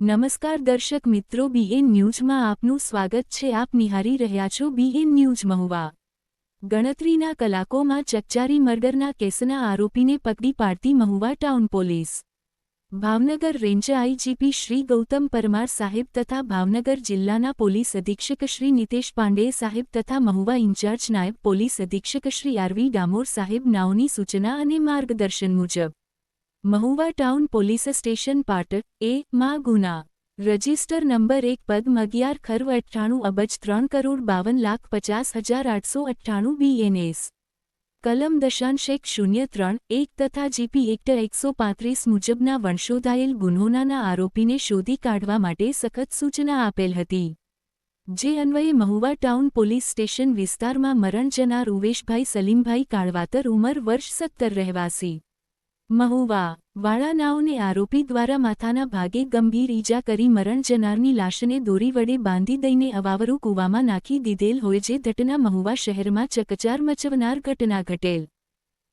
નમસ્કાર દર્શક મિત્રો બીએન ન્યૂઝમાં આપનું સ્વાગત છે. આપ નિહારી રહ્યા છો બીએન ન્યૂઝ મહુવા. ગણતરીના કલાકોમાં ચકચારી મર્ડરના કેસના આરોપીને પકડી પાડતી Mahuva town police. Bhavnagar range IGP Shri Gautam Parmar સાહેબ તથા ભાવનગર જિલ્લાના પોલીસ અધિક્ષક શ્રી નિતેશ પાંડે સાહેબ તથા મહુવા ઇન્ચાર્જ નાયબ પોલીસ અધિક્ષક શ્રી આરવી ડામોર સાહેબ નાઓની સૂચના અને માર્ગદર્શન મુજબ. મહુવા ટાઉન પોલીસ સ્ટેશન પાટક એ, માં ગુના. રજિસ્ટર નંબર એક પદ અગિયાર ખર્વ અઠ્ઠાણું, અબજ ત્રણ કરોડ બાવન લાખ પચાસ હજાર આઠસો અઠ્ઠાણું બીએનએસ કલમ દશાંશ એક શૂન્ય ત્રણ, એક તથા જીપી એક્ટ એકસો પાંત્રીસ મુજબના વંશોધાયેલ ગુન્હોનાના આરોપીને શોધી કાઢવા માટે સખત સૂચના આપેલ હતી. જે અન્વયે મહુવા ટાઉન પોલીસ સ્ટેશન વિસ્તારમાં મરણ જનાર ઉવેશભાઈ સલીમભાઈ કાળવાતર ઉંમર વર્ષ સત્તર રહેવાસી. મહુવા, વાળાનાઓને આરોપી દ્વારા માથાના ભાગે ગંભીર ઈજા કરી મરણ જનારની લાશને દોરી વડે બાંધી દઈને અવાવરું કૂવામાં નાખી દીધેલ હોય જે ઘટના મહુવા શહેરમાં ચકચાર મચવનાર ઘટના ઘટેલ.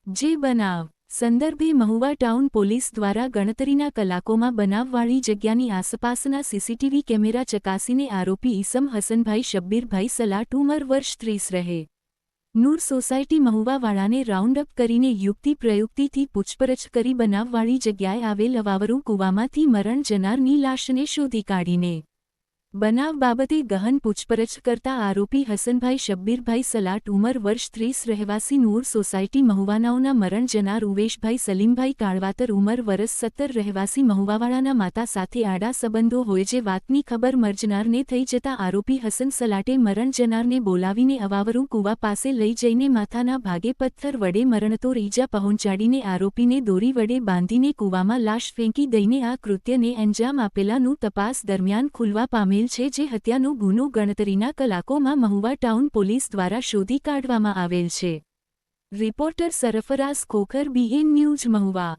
જે બનાવ, સંદર્ભે મહુવા ટાઉન પોલીસ દ્વારા ગણતરીના કલાકોમાં બનાવવાળી જગ્યાની આસપાસના સીસીટીવી કેમેરા ચકાસીને આરોપી ઈસમ હસનભાઈ શબ્બીરભાઈ સલાટ ઉંમર વર્ષ ત્રીસ રહે. નૂર સોસાયટી મહુવાવાળાને રાઉન્ડ અપ કરીને યુક્તિ પ્રયુક્તિથી પૂછપરછ કરી બનાવવાળી જગ્યાએ આવેલ અવાવરું કૂવામાંથી મરણ જનારની લાશને શોધી કાઢીને બનાવ બાબતે ગહન પૂછપરછ કરતા આરોપી હસનભાઈ શબ્બીરભાઈ સલાટ ઉંમર વર્ષ ત્રીસ, રહેવાસી નૂર સોસાયટી મહુવાનાઓના મરણ જનાર ઉવેશભાઈ સલીમભાઈ કાળવાતર ઉંમર વરસ સત્તર, રહેવાસી મહુવાવાળાના માતા સાથે આડા સંબંધો હોય જે વાતની ખબર મરજનારને થઈ જતા આરોપી હસન સલાટે મરણ જનારને બોલાવીને અવાવરું કૂવા પાસે લઈ જઈને માથાના ભાગે પથ્થર વડે મરણતોર ઈજા પહોંચાડીને આરોપીને દોરી વડે બાંધીને કૂવામાં લાશ ફેંકી દઈને આ કૃત્યને અંજામ આપેલાનું તપાસ દરમિયાન ખુલવા પામેલ છે જે હત્યાનો ગુનો ગણતરીના કલાકોમાં મહુવા ટાઉન પોલીસ દ્વારા શોધી કાઢવામાં આવેલ છે. Reporter Sarfaraz Khokhar BN news Mahuva.